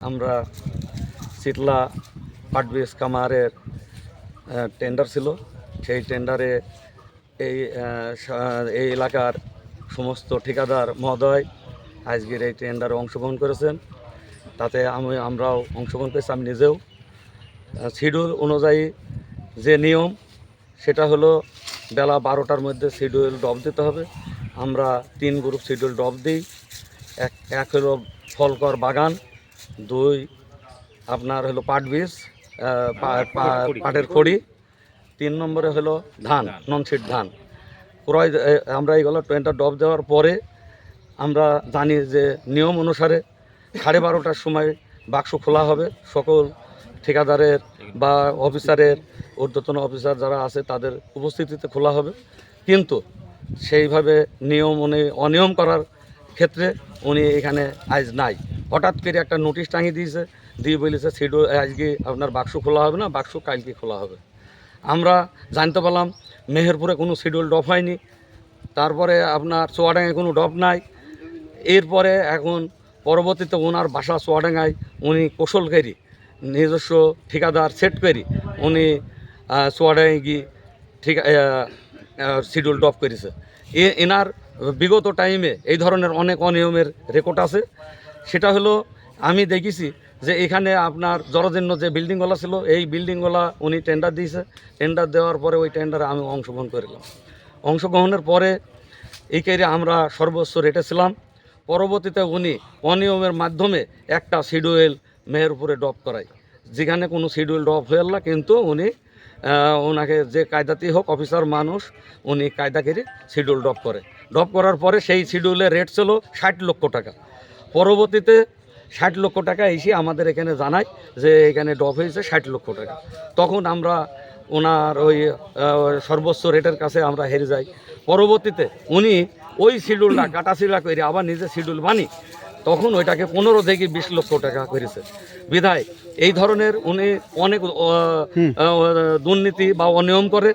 আমরা শীতলা পাটবিস কামারের টেন্ডার ছিল। সেই টেন্ডারে এই এই এলাকার সমস্ত ঠিকাদার মহোদয় আজকের এই টেন্ডারে অংশগ্রহণ করেছেন। তাতে আমি, আমরাও অংশগ্রহণ করেছি, আমি নিজেও। শিডিউল অনুযায়ী যে নিয়ম, সেটা হলো বেলা বারোটার মধ্যে শিডিউল ডব দিতে হবে। আমরা তিন গ্রুপ শিডিউল ডব দিই। এক এক হলো ফলকর বাগান দুই আপনার হলো পাট বীজ পাটের খড়ি। তিন নম্বরে হলো ধান নন সিড ধান। ক্রয় আমরা এইগুলো টোয়েন্টা ডব দেওয়ার পরে আমরা জানি যে নিয়ম অনুসারে সাড়ে বারোটার সময় বাক্স খোলা হবে। সকল ঠিকাদারের বা অফিসারের ঊর্ধ্বতন অফিসার যারা আছে তাদের উপস্থিতিতে খোলা হবে। কিন্তু সেইভাবে নিয়ম উনি অনিয়ম করার ক্ষেত্রে উনি এখানে আজ নাই। হঠাৎ করে একটা নোটিশ টাঙিয়ে দিয়েছে, দিয়ে বলেছে শিডিউল আজকে আপনার বাক্স খোলা হবে না, বাক্স কালকে খোলা হবে। আমরা জানতে পারলাম, মেহেরপুরে কোনো শিডিউল ডপ হয়নি। তারপরে আপনার চুয়াডাঙ্গায় কোনো ডপ নাই। এরপরে এখন পরবর্তীতে ওনার বাসা চুয়াডাঙ্গায় উনি কৌশলকারী নিজস্ব ঠিকাদার সেট করি, উনি চুয়াডাঙ্গায় গিয়ে ঠিক শিডিউল ডপ করেছে। এ, এনার বিগত টাইমে এই ধরনের অনেক অনিয়মের রেকর্ড আছে। সেটা হলো, আমি দেখেছি যে এখানে আপনার জরাজীর্ণ যে বিল্ডিংগুলো ছিল, এই বিল্ডিংগুলো উনি টেন্ডার দিয়েছে। টেন্ডার দেওয়ার পরে ওই টেন্ডারে আমি অংশগ্রহণ করলাম অংশগ্রহণের পরে এই কেরে আমরা সর্বোচ্চ রেটে ছিলাম। পরবর্তীতে উনি অনিয়মের মাধ্যমে একটা শিডিউল মেয়ের উপরে ড্রপ করায়। যেখানে কোনো শিডিউল ড্রপ হয়ে না, কিন্তু উনি ওনাকে যে কায়দাতেই হোক অফিসার মানুষ, উনি কায়দা করে শিডিউল ড্রপ করে। ড্রপ করার পরে সেই শিডিউলের রেট ছিল ষাট লক্ষ টাকা। পরবর্তীতে ষাট লক্ষ টাকা এসে আমাদের এখানে জানায় যে এখানে ড্রপ হয়েছে ষাট লক্ষ টাকা। তখন আমরা ওনার ওই সর্বোচ্চ রেটের কাছে আমরা হেরে যাই। পরবর্তীতে উনি ওই শিডিউলটা কাটা কাটাছিলা করে আবার নিজে শিডিউল বানি তখন ওইটাকে পনেরো থেকে বিশ লক্ষ টাকা করেছে। বিধায় এই ধরনের উনি অনেক দুর্নীতি বা অনিয়ম করে